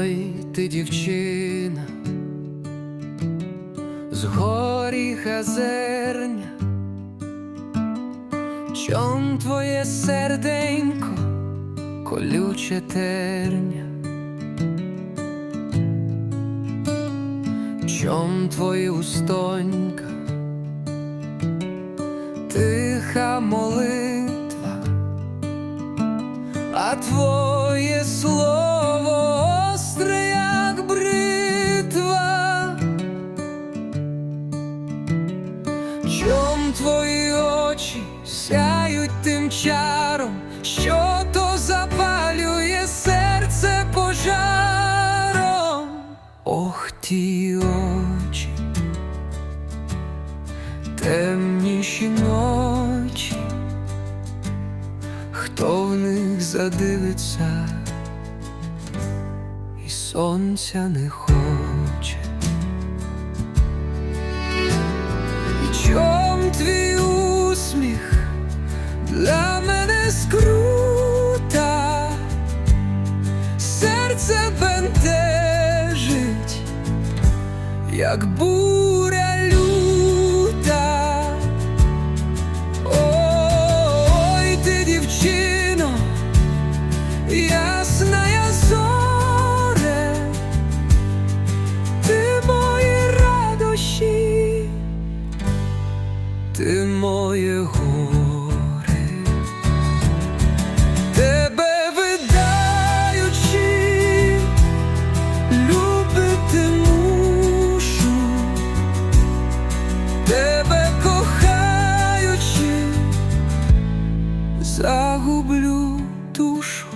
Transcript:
Ой, ти дівчина, з горіха зерня, чом твоє серденько, колюче терня, чом твої устонька, тиха молитва, а твоє слово Твої очі сяють тим чаром, що то запалює серце пожаром. Ох, ті очі, темніші ночі, хто в них задивиться, і сонця не хоче. Як буря люта. Ой, ти дівчино, ясна я зоре, ти мої радощі ти моє загублю душу.